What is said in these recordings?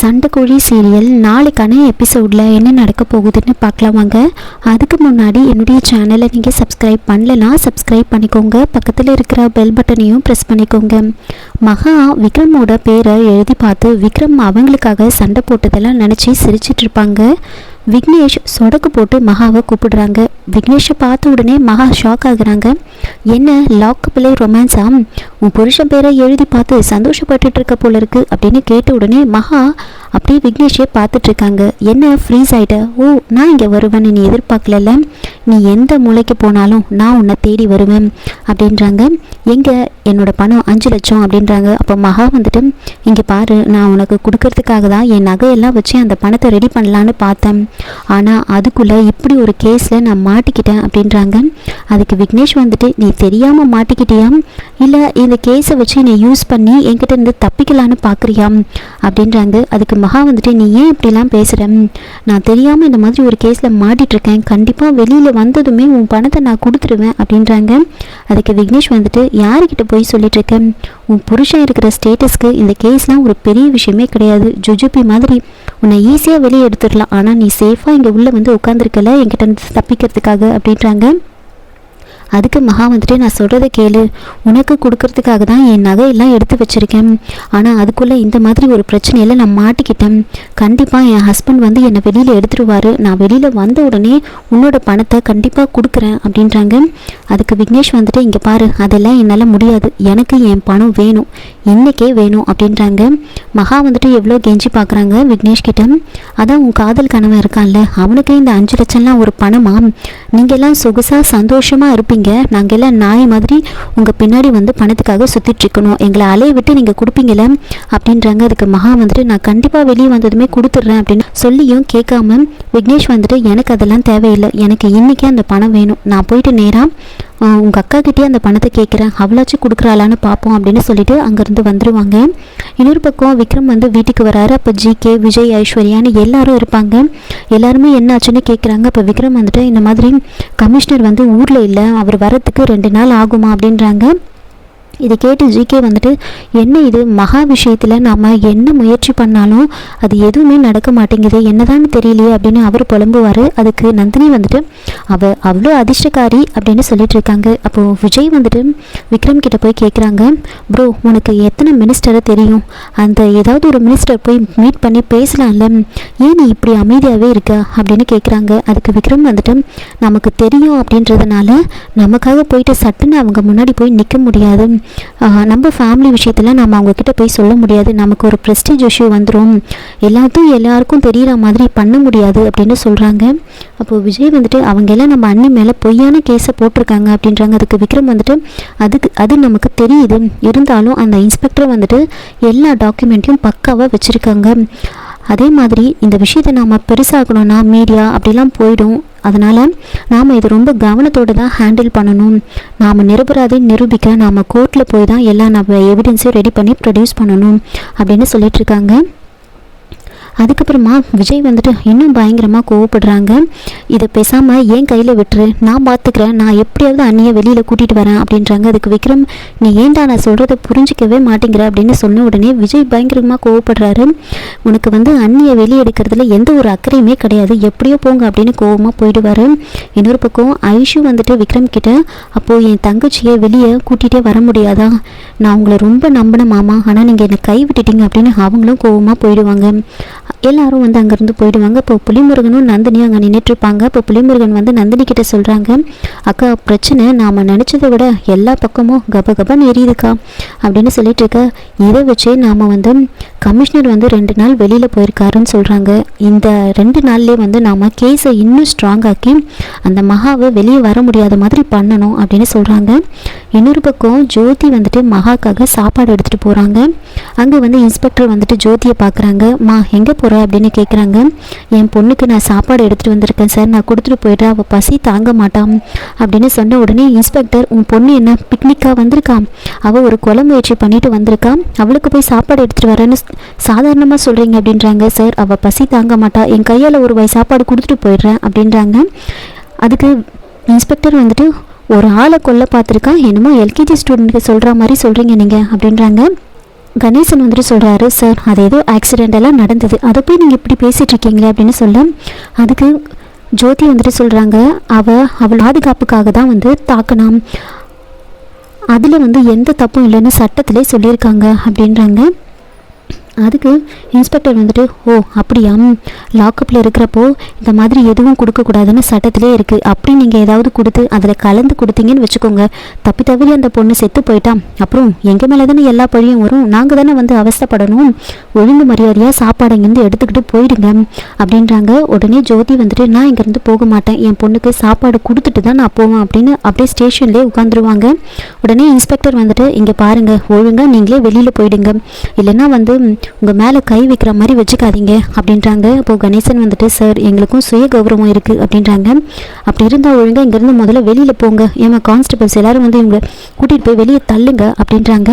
சண்டைக்கோழி serial நாளைக்கான எபிசோடில் என்ன நடக்க போகுதுன்னு பார்க்கலாம் வாங்க. அதுக்கு முன்னாடி என்னுடைய சேனலை நீங்கள் சப்ஸ்கிரைப் பண்ணலனா சப்ஸ்கிரைப் பண்ணிக்கோங்க. பக்கத்தில் இருக்கிற பெல் பட்டனையும் ப்ரெஸ் பண்ணிக்கோங்க. மகா விக்ரமோட பேரை எழுதி பார்த்து விக்ரம் அவங்களுக்காக சண்டை போட்டதெல்லாம் நினச்சி சிரிச்சிட்ருப்பாங்க விக்னேஷ் சொடக்கு போட்டு மகாவை கூப்பிடுறாங்க. விக்னேஷை பார்த்த உடனே மகா ஷாக் ஆகுறாங்க. என்ன லாக்கப்பிலே ரொமான்ஸா உன் புருஷன் பேரை எழுதி பார்த்து சந்தோஷப்பட்டுட்டு இருக்க போல இருக்கு அப்படின்னு கேட்ட உடனே மகா அப்படியே விக்னேஷே பார்த்துட்ருக்காங்க என்ன ஃப்ரீஸ் ஆகிட்ட ஓ நான் இங்கே வருவேன்னு நீ எதிர்பார்க்கல நீ எந்த மூலைக்கு போனாலும் நான் உன்னை தேடி வருவேன் அப்படின்றாங்க. எங்கே? என்னோட பணம் அஞ்சு லட்சம் அப்படின்றாங்க. அப்போ மகா வந்துட்டு இங்கே பாரு நான் உனக்கு கொடுக்கறதுக்காக தான் என் நகையெல்லாம் வச்சு அந்த பணத்தை ரெடி பண்ணலான்னு பார்த்தேன். ஆனால் அதுக்குள்ளே இப்படி ஒரு கேஸில் நான் மாட்டிக்கிட்டேன் அப்படின்றாங்க. அதுக்கு விக்னேஷ் வந்துட்டு நீ தெரியாமல் மாட்டிக்கிட்டியா? இல்லை இந்த கேஸை வச்சு நீ யூஸ் பண்ணி என்கிட்ட இருந்து தப்பிக்கலான்னு பார்க்குறியா அப்படின்றாங்க. அதுக்கு மகா வந்துட்டு நீ ஏன் இப்படிலாம் பேசுகிற நான் தெரியாமல் இந்த மாதிரி ஒரு கேஸில் மாட்டிகிட்ருக்கேன் கண்டிப்பாக வெளியில் வந்ததுமே உன் பணத்தை நான் கொடுத்துருவேன் அப்படின்றாங்க. அதுக்கு விக்னேஷ் வந்துட்டு யாருக்கிட்ட போய் சொல்லிட்டு இருக்கேன் உன் புருஷன் இருக்கிற ஸ்டேட்டஸ்க்கு இந்த கேஸ்லாம் ஒரு பெரிய விஷயமே கிடையாது. ஜுஜுபி மாதிரி உன்னை ஈஸியாக வெளியே எடுத்துடலாம். ஆனால் நீ சேஃபாக இங்கே உள்ளே வந்து உட்காந்துருக்கல என்கிட்ட இருந்து தப்பிக்கிறதுக்காக அப்படின்றாங்க. அதுக்கு மகா வந்துட்டு நான் சொல்கிறத கேளு. உனக்கு கொடுக்கறதுக்காக தான் என் நகையெல்லாம் எடுத்து வச்சுருக்கேன். ஆனால் அதுக்குள்ளே இந்த மாதிரி ஒரு பிரச்சனையில் நான் மாட்டிக்கிட்டேன். கண்டிப்பாக என் ஹஸ்பண்ட் வந்து என்னை வெளியில் எடுத்துருவார். நான் வெளியில் வந்த உடனே உன்னோட பணத்தை கண்டிப்பாக கொடுக்குறேன் அப்படின்றாங்க. அதுக்கு விக்னேஷ் வந்துட்டு இங்கே பாரு அதெல்லாம் என்னால் முடியாது. எனக்கு என் பணம் வேணும். இன்றைக்கே வேணும். அப்படின்றாங்க. மகா வந்துட்டு எவ்வளோ கெஞ்சி பார்க்குறாங்க விக்னேஷ் கிட்ட. அதான் உன் காதல் கணவன் இருக்கான்ல. அவனுக்கு இந்த அஞ்சு லட்சம்லாம் ஒரு பணமா? நீங்கள்லாம் சொகுசாக சந்தோஷமாக இருப்பீங்க. நாங்கள் எல்லாம் நாய் மாதிரி உங்கள் பின்னாடி வந்து பணத்துக்காக சுற்றிட்டுருக்கணும் எங்களை அலைய விட்டு நீங்கள் கொடுப்பீங்கள அப்படின்றாங்க. அதுக்கு மகா வந்துட்டு நான் கண்டிப்பாக வெளியே வந்ததுமே கொடுத்துட்றேன் அப்படின்னு சொல்லியும் கேட்காம விக்னேஷ் வந்துட்டு எனக்கு அதெல்லாம் தேவையில்லை. எனக்கு இன்றைக்கே அந்த பணம் வேணும். நான் போயிட்டு நேராக உங்கள் அக்கா கிட்டே அந்த பணத்தை கேட்குறேன் அவளாச்சும் கொடுக்குறாளான்னு பார்ப்போம் அப்படின்னு சொல்லிட்டு அங்கேருந்து வந்துடுவாங்க இன்னொரு பக்கம் விக்ரம் வந்து வீட்டுக்கு வராரு. அப்போ ஜிகே விஜய் ஐஸ்வர்யான்னு எல்லாரும் இருப்பாங்க. எல்லாருமே என்ன ஆச்சுன்னு கேட்குறாங்க அப்போ விக்ரம் வந்துட்டு இந்த மாதிரி கமிஷனர் வந்து ஊரில் இல்லை. அவர் வரத்துக்கு ரெண்டு நாள் ஆகுமா? அப்படின்றாங்க. இதை கேட்டு ஜிகே வந்துட்டு என்ன இது? மகா விஷயத்தில் நாம் என்ன முயற்சி பண்ணாலும் அது எதுவுமே நடக்க மாட்டேங்குது. என்னதான்னு தெரியலையே அப்படின்னு அவர் புலம்புவார். அதுக்கு நந்தினி வந்துட்டு அவ அவ்வளோ அதிர்ஷ்டக்காரி அப்படின்னு சொல்லிட்டு இருக்காங்க. அப்போது விஜய் வந்துட்டு விக்ரம் கிட்ட போய் கேட்குறாங்க ப்ரோ உனக்கு எத்தனை மினிஸ்டரை தெரியும்? அந்த ஏதாவது ஒரு மினிஸ்டர் போய் மீட் பண்ணி பேசலாம்ல. ஏன் நீ இப்படி அமைதியாகவே இருக்க? அப்படின்னு கேட்குறாங்க அதுக்கு விக்ரம் வந்துட்டு நமக்கு தெரியும் அப்படின்றதுனால நமக்காக போயிட்டு சட்டுன்னு அவங்க முன்னாடி போய் நிற்க முடியாது. நம்ம ஃபேமிலி விஷயத்தில் நம்ம அவங்கக்கிட்ட போய் சொல்ல முடியாது. நமக்கு ஒரு ப்ரெஸ்டீஜ் இஷ்யூ வந்துடும் எல்லாத்தையும் எல்லாருக்கும் தெரிகிற மாதிரி பண்ண முடியாது அப்படின்னு சொல்கிறாங்க அப்போது விஜய் வந்துட்டு அவங்க எல்லாம் நம்ம அண்ணன் மேலே பொய்யான கேஸை போட்டிருக்காங்க அப்படின்றாங்க. அதுக்கு விக்ரம் வந்துட்டு அதுக்கு அது நமக்கு தெரியுது. இருந்தாலும் அந்த இன்ஸ்பெக்டர் வந்துட்டு எல்லா டாக்குமெண்ட்டையும் பக்காவாக வச்சுருக்காங்க. அதே மாதிரி இந்த விஷயத்தை நாம் பெருசாகணும்னா மீடியா அப்படிலாம் போயிடும். அதனால் நாம் இது ரொம்ப கவனத்தோடு தான் ஹேண்டில் பண்ணணும். நாம் நிரபராதை நிரூபிக்க நாம் கோர்ட்டில் போய் தான் எல்லா நம்ம எவிடன்ஸையும் ரெடி பண்ணி ப்ரொடியூஸ் பண்ணணும் அப்படின்னு சொல்லிட்டு இருக்காங்க. அதுக்கப்புறமா விஜய் வந்துட்டு இன்னும் பயங்கரமாக கோவப்படுறாங்க. இதை பேசாமல் ஏன் கையில் விட்டுரு. நான் பார்த்துக்கிறேன் நான் எப்படியாவது அண்ணியை வெளியில் கூட்டிகிட்டு வரேன் அப்படின்றாங்க. அதுக்கு விக்ரம் நீ ஏன்டா நான் சொல்கிறத புரிஞ்சிக்கவே மாட்டேங்கிற? அப்படின்னு சொன்ன உடனே விஜய் பயங்கரமாக கோவப்படுறாரு. உனக்கு வந்து அண்ணியை வெளியே எடுக்கிறதுல எந்த ஒரு அக்கறையுமே கிடையாது. எப்படியோ போங்க அப்படின்னு கோவமாக போயிடுவார். இன்னொரு பக்கம் ஐஷு வந்துட்டு விக்ரம் கிட்ட அப்போது என் தங்கச்சியை வெளியே கூட்டிகிட்டே வர முடியாதா? நான் உங்களை ரொம்ப நம்பின மாமா. ஆனால் நீங்கள் என்னை கை விட்டுட்டீங்க அப்படின்னு அவங்களும் கோவமாக போயிடுவாங்க. எல்லாரும் வந்து அங்கேருந்து போயிடுவாங்க. இப்போ புலிமுருகனும் நந்தினியும் அங்கே நின்றுட்டுருப்பாங்க இப்போ புலிமுருகன் வந்து நந்தினி கிட்ட சொல்கிறாங்க அக்கா பிரச்சனை. நாம் நினச்சதை விட எல்லா பக்கமும் கப கபன் எரியுதுக்கா? அப்படின்னு சொல்லிட்டு இருக்க இதை வச்சே நாம் வந்து கமிஷனர் வந்து ரெண்டு நாள் வெளியில் போயிருக்காருன்னு சொல்கிறாங்க இந்த ரெண்டு நாள்லேயே வந்து நாம் கேஸை இன்னும் ஸ்ட்ராங் ஆக்கி அந்த மகாவை வெளியே வர முடியாத மாதிரி பண்ணணும் அப்படின்னு சொல்கிறாங்க இன்னொரு பக்கம் ஜோதி வந்துட்டு மகாக்காக சாப்பாடு எடுத்துகிட்டு போகிறாங்க அங்கே வந்து இன்ஸ்பெக்டர் வந்துட்டு ஜோதியை பார்க்குறாங்க மா எங்கே போகிற அப்படின்னு கேட்குறாங்க என் பொண்ணுக்கு நான் சாப்பாடு எடுத்துகிட்டு வந்திருக்கேன் சார். நான் கொடுத்துட்டு போயிடுறேன். அவள் பசி தாங்க மாட்டான் அப்படின்னு சொன்ன உடனே இன்ஸ்பெக்டர் உன் பொண்ணு என்ன பிக்னிக்காக வந்திருக்கான் அவள் ஒரு கொலை முயற்சி பண்ணிட்டு வந்திருக்கா? அவளுக்கு போய் சாப்பாடு எடுத்துகிட்டு வரேன்னு சாதாரணமாக சொல்கிறீங்க அப்படின்றாங்க சார். அவள் பசி தாங்க மாட்டா. என் கையால் ஒரு வாய் சாப்பாடு கொடுத்துட்டு போயிடுறேன் அப்படின்றாங்க. அதுக்கு இன்ஸ்பெக்டர் வந்துட்டு ஒரு ஆளை கொல்ல பார்த்துருக்கா? என்னமோ எல்கேஜி ஸ்டூடெண்ட்டுக்கு சொல்கிற மாதிரி சொல்கிறீங்க நீங்கள் அப்படின்றாங்க. கணேசன் வந்துட்டு சொல்கிறாரு சார் அது ஏதோ ஆக்சிடெண்ட் எல்லாம் நடந்தது. அதை போய் நீங்கள் இப்படி பேசிகிட்டு இருக்கீங்களே அப்படின்னு சொல்ல அதுக்கு ஜோதி வந்துட்டு சொல்கிறாங்க அவள் அவள் பாதுகாப்புக்காக தான் வந்து தாக்கணும் அதில் வந்து எந்த தப்பும் இல்லைன்னு சட்டத்திலே சொல்லியிருக்காங்க அப்படின்றாங்க. அதுக்கு இன்ஸ்பெக்டர் வந்துட்டு ஓ அப்படியா? லாக்கப்பில் இருக்கிறப்போ இந்த மாதிரி எதுவும் கொடுக்கக்கூடாதுன்னு சட்டத்திலே இருக்குது அப்படி நீங்கள் ஏதாவது கொடுத்து அதில் கலந்து கொடுத்தீங்கன்னு வச்சுக்கோங்க. தப்பி தவறி அந்த பொண்ணு செத்து போயிட்டா. அப்புறம் எங்கள் மேலே தானே எல்லா பழியும் வரும்? நாங்கள் தானே வந்து அவஸ்தைப்படணும். ஒழுங்கு மரியாதையாக சாப்பாடு இங்கேருந்து எடுத்துக்கிட்டு போயிடுங்க. அப்படின்றாங்க. உடனே ஜோதி வந்துட்டு நான் இங்கேருந்து போக மாட்டேன். என் பொண்ணுக்கு சாப்பாடு கொடுத்துட்டு தான் நான் போவேன். அப்படின்னு அப்படியே ஸ்டேஷன்லேயே உட்காந்துருவாங்க உடனே இன்ஸ்பெக்டர் வந்துட்டு இங்கே பாருங்கள் ஒழுங்காக நீங்களே வெளியில் போயிடுங்க. இல்லைன்னா வந்து உங்கள் மேலே கை வைக்கிற மாதிரி வச்சுக்காதீங்க அப்படின்றாங்க. அப்போது கணேசன் வந்துட்டு சார் எங்களுக்கும் சுய கௌரவம் இருக்குது அப்படின்றாங்க. அப்படி இருந்தால் ஒழுங்காக இங்கேருந்து முதல்ல வெளியில் போங்க. ஏமா கான்ஸ்டபிள்ஸ் எல்லாரும் வந்து இவங்களை கூட்டிகிட்டு போய் வெளியே தள்ளுங்க அப்படின்றாங்க.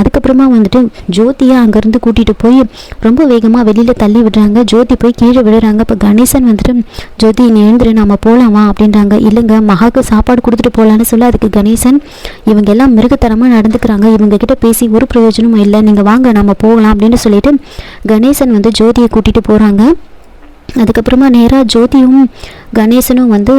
அதுக்கப்புறமா வந்துட்டு ஜோதியை அங்கேருந்து கூட்டிகிட்டு போய் ரொம்ப வேகமாக வெளியில் தள்ளி விடுறாங்க. ஜோதி போய் கீழே விடுறாங்க இப்போ கணேசன் வந்துட்டு ஜோதி நீ எழுந்துரு நாம போகலாமா அப்படின்றாங்க. இல்லைங்க மகாக்கு சாப்பாடு கொடுத்துட்டு போகலான்னு சொல்ல அதுக்கு கணேசன் இவங்க எல்லாம் மிருகத்தனமாக நடந்துக்கிறாங்க. இவங்க கிட்ட பேசி ஒரு பிரயோஜனமும் இல்லை. நீங்கள் வாங்க நம்ம போகலாம் அப்படின்னு சொல்லி சொல்லிட்டு கணேசன் வந்து ஜோதியை கூட்டிகிட்டு போகிறாங்க அதுக்கப்புறமா நேராக ஜோதியும் கணேசனும் வந்து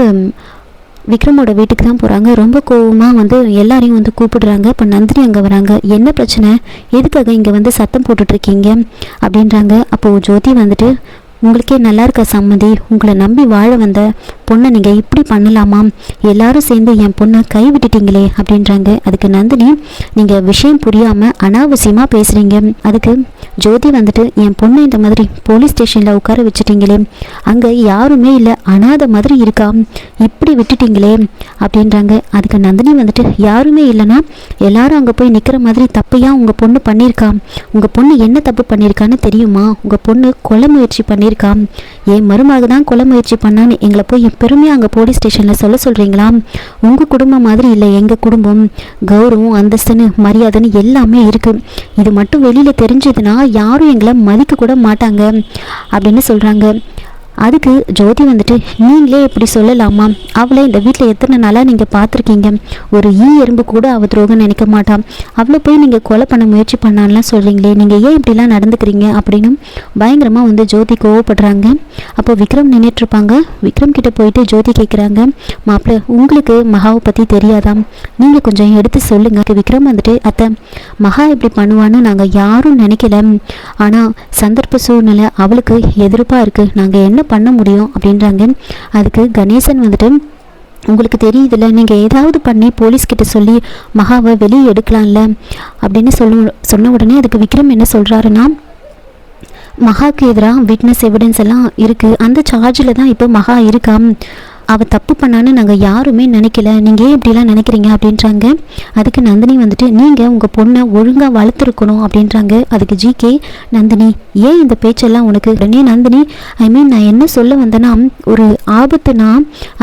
விக்ரமோட வீட்டுக்கு தான் போகிறாங்க ரொம்ப கோவமாக வந்து எல்லாரையும் வந்து கூப்பிடுறாங்க. இப்போ நந்தினி அங்கே வராங்க. என்ன பிரச்சனை? எதுக்காக இங்கே வந்து சத்தம் போட்டுட்ருக்கீங்க? அப்படின்றாங்க. அப்போது ஜோதி வந்துட்டு உங்களுக்கே நல்லா இருக்க சம்மதி உங்களை நம்பி வாழ வந்த பொண்ணை நீங்கள் இப்படி பண்ணலாமா? எல்லாரும் சேர்ந்து என் பொண்ணை கை விட்டுட்டீங்களே அப்படின்றாங்க. அதுக்கு நந்தினி நீங்கள் விஷயம் புரியாமல் அனாவசியமாக பேசுகிறீங்க அதுக்கு ஜோதி வந்துட்டு என் பொண்ணை இந்த மாதிரி போலீஸ் ஸ்டேஷனில் உட்கார வச்சுட்டீங்களே. அங்கே யாருமே இல்லை அனாதை மாதிரி இருக்கா? இப்படி விட்டுட்டீங்களே அப்படின்றாங்க. அதுக்கு நந்தினி வந்துட்டு யாருமே இல்லைன்னா எல்லாரும் அங்கே போய் நிற்கிற மாதிரி தப்பையா உங்கள் பொண்ணு பண்ணியிருக்கா? உங்கள் பொண்ணு என்ன தப்பு பண்ணியிருக்கான்னு தெரியுமா? உங்கள் பொண்ணு கொலை முயற்சி பண்ணியிருக்கா? என் மருமக தான் கொலை முயற்சி பண்ணான்னு எங்களை போய் பெருமையாக அங்கே போலீஸ் ஸ்டேஷனில் சொல்ல சொல்கிறீங்களா உங்கள் குடும்பம் மாதிரி இல்லை எங்கள் குடும்பம். கௌரவம் அந்தஸ்துன்னு மரியாதைன்னு எல்லாமே இருக்குது இது மட்டும் வெளியில் தெரிஞ்சதுன்னா யாரும் எங்களை மதிக்க கூட மாட்டாங்க. அப்படின்னு சொல்கிறாங்க அதுக்கு ஜோதி வந்துட்டு நீங்களே இப்படி சொல்லலாமா? அவளை இந்த வீட்டில் எத்தனை நாளாக நீங்கள் பார்த்துருக்கீங்க? ஒரு ஈ எறும்பு கூட அவ துரோகம் நினைக்க மாட்டான் அவளை போய் நீங்கள் கொலை பண்ண முயற்சி பண்ணான்லாம் சொல்கிறீங்களே நீங்கள் ஏன் இப்படிலாம் நடந்துக்கிறீங்க? அப்படின்னு பயங்கரமாக வந்து ஜோதி கோவப்படுறாங்க. அப்போ விக்ரம் நின்றுட்டுருப்பாங்க விக்ரம் கிட்ட போயிட்டு ஜோதி கேட்குறாங்க மாப்பிள்ள உங்களுக்கு மகாவை பற்றி தெரியாதாம் நீங்கள் கொஞ்சம் எடுத்து சொல்லுங்க. விக்ரம் வந்துட்டு அத்தை மகா இப்படி பண்ணுவான்னு நாங்கள் யாரும் நினைக்கல. ஆனால் சந்தர்ப்ப சூழ்நிலை அவளுக்கு எதிர்ப்பாக இருக்குது நாங்கள் என்ன பண்ண முடியும் அப்படின்றாங்க. அதுக்கு கணேசன் வந்துட்டு உங்களுக்கு தெரியுதுல்ல நீங்கள் ஏதாவது பண்ணி போலீஸ்கிட்ட சொல்லி மகாவை வெளியே எடுக்கலாம்ல? அப்படின்னு சொல்ல சொன்ன உடனே அதுக்கு விக்ரம் என்ன சொல்கிறாருன்னா மகாக்கு எதிராக விட்னஸ் எவிடன்ஸ் எல்லாம் இருக்குது அந்த சார்ஜில் தான் இப்போ மகா இருக்கா? அவள் தப்பு பண்ணான்னு நாங்கள் யாருமே நினைக்கல. நீங்கள் ஏன் இப்படிலாம் நினைக்கிறீங்க? அப்படின்றாங்க. அதுக்கு நந்தினி வந்துட்டு நீங்கள் உங்கள் பொண்ணை ஒழுங்காக வளர்த்துருக்கணும். அப்படின்றாங்க. அதுக்கு ஜிகே நந்தினி ஏன் இந்த பேச்செல்லாம் உனக்கு? உடனே நந்தினி ஐ மீன் நான் என்ன சொல்ல வந்தேன்னா ஒரு ஆபத்துனா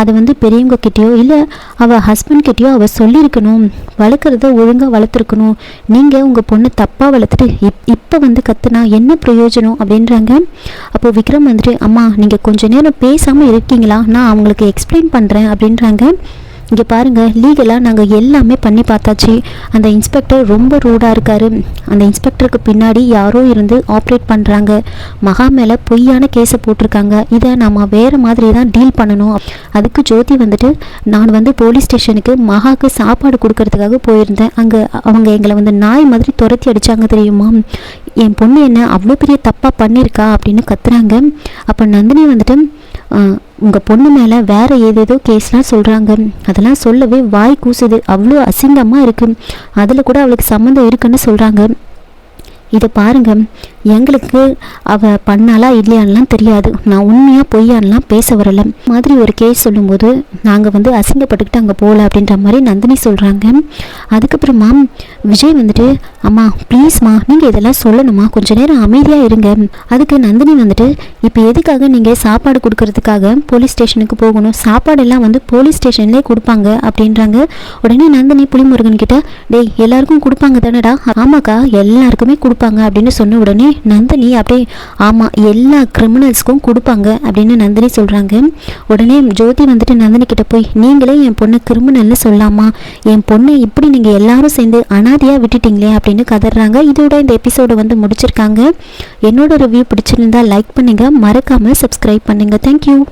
அதை வந்து பெரியவங்க கிட்டேயோ இல்லை அவள் ஹஸ்பண்ட் கிட்டேயோ அவள் சொல்லியிருக்கணும். வளர்க்குறத ஒழுங்காக வளர்த்துருக்கணும். நீங்கள் உங்கள் பொண்ணை தப்பாக வளர்த்துட்டு இப் இப்போ வந்து கத்துனா என்ன பிரயோஜனம்? அப்படின்றாங்க. அப்போ விக்ரம் வந்துட்டு அம்மா நீங்கள் கொஞ்ச நேரம் பேசாமல் இருக்கீங்களா? நான் அவங்களுக்கு எக்ஸ்பிளைன் பண்ணுறேன் அப்படின்றாங்க. இங்கே பாருங்கள் லீகலாக நாங்கள் எல்லாமே பண்ணி பார்த்தாச்சு. அந்த இன்ஸ்பெக்டர் ரொம்ப ரூடாக இருக்கார். அந்த இன்ஸ்பெக்டருக்கு பின்னாடி யாரோ இருந்து ஆப்ரேட் பண்ணுறாங்க மகா மேலே பொய்யான கேஸை போட்டிருக்காங்க. இதை நம்ம வேறு மாதிரி தான் டீல் பண்ணணும். அதுக்கு ஜோதி வந்துட்டு நான் வந்து போலீஸ் ஸ்டேஷனுக்கு மகாக்கு சாப்பாடு கொடுக்கறதுக்காக போயிருந்தேன். அங்கே அவங்க எங்களை வந்து நாய் மாதிரி துரத்தி அடித்தாங்க தெரியுமா? என் பொண்ணு என்ன அவ்வளோ பெரிய தப்பாக பண்ணியிருக்கா அப்படின்னு கத்துறாங்க. அப்போ நந்தினி வந்துட்டு உங்கள் பொண்ணு மேலே வேறு ஏதேதோ கேஸ்லாம் சொல்கிறாங்க அதெல்லாம் சொல்லவே வாய் கூசுது. அவ்வளோ அசிங்கமாக இருக்குது அதில் கூட அவளுக்கு சம்மந்தம் இருக்குன்னு சொல்கிறாங்க இதை பாருங்கள் எங்களுக்கு அவ பண்ணாலா இல்லையான்லாம் தெரியாது. நான் உண்மையாக பொய்யான்லாம் பேச வரல. மாதிரி ஒரு கேஸ் சொல்லும்போது நாங்கள் வந்து அசிங்கப்பட்டுக்கிட்டு அங்கே போகல அப்படின்ற மாதிரி நந்தினி சொல்கிறாங்க அதுக்கப்புறமா விஜய் வந்துட்டு அம்மா ப்ளீஸ்மா நீங்கள் இதெல்லாம் சொல்லணுமா கொஞ்ச நேரம் அமைதியாக இருங்க. அதுக்கு நந்தினி வந்துட்டு இப்போ எதுக்காக நீங்கள் சாப்பாடு கொடுக்கறதுக்காக போலீஸ் ஸ்டேஷனுக்கு போகணும்? சாப்பாடெல்லாம் வந்து போலீஸ் ஸ்டேஷன்லேயே கொடுப்பாங்க அப்படின்றாங்க. உடனே நந்தினி புலிமுருகன் கிட்ட டேய் எல்லாருக்கும் கொடுப்பாங்க தானடா? ஆமாக்கா எல்லாருக்குமே கொடுப்பாங்க அப்படின்னு சொன்ன உடனே நந்தினி அப்படியே ஆமாம் எல்லா கிரிமினல்ஸ்க்கும் கொடுப்பாங்க அப்படின்னு நந்தினி சொல்கிறாங்க உடனே ஜோதி வந்துட்டு நந்தினி கிட்ட போய் நீங்களே என் பொண்ணை கிரிமினல்னு சொல்லாமா? என் பொண்ணை இப்படி நீங்கள் எல்லாரும் சேர்ந்து அனாதையாக விட்டுட்டீங்களே? அப்படின்னு கதறாங்க. இதோட இந்த எபிசோடை வந்து முடிச்சிருக்காங்க. என்னோட ரிவ்யூ பிடிச்சிருந்தா லைக் பண்ணுங்கள் மறக்காமல் சப்ஸ்கிரைப் பண்ணுங்கள் தேங்க்யூ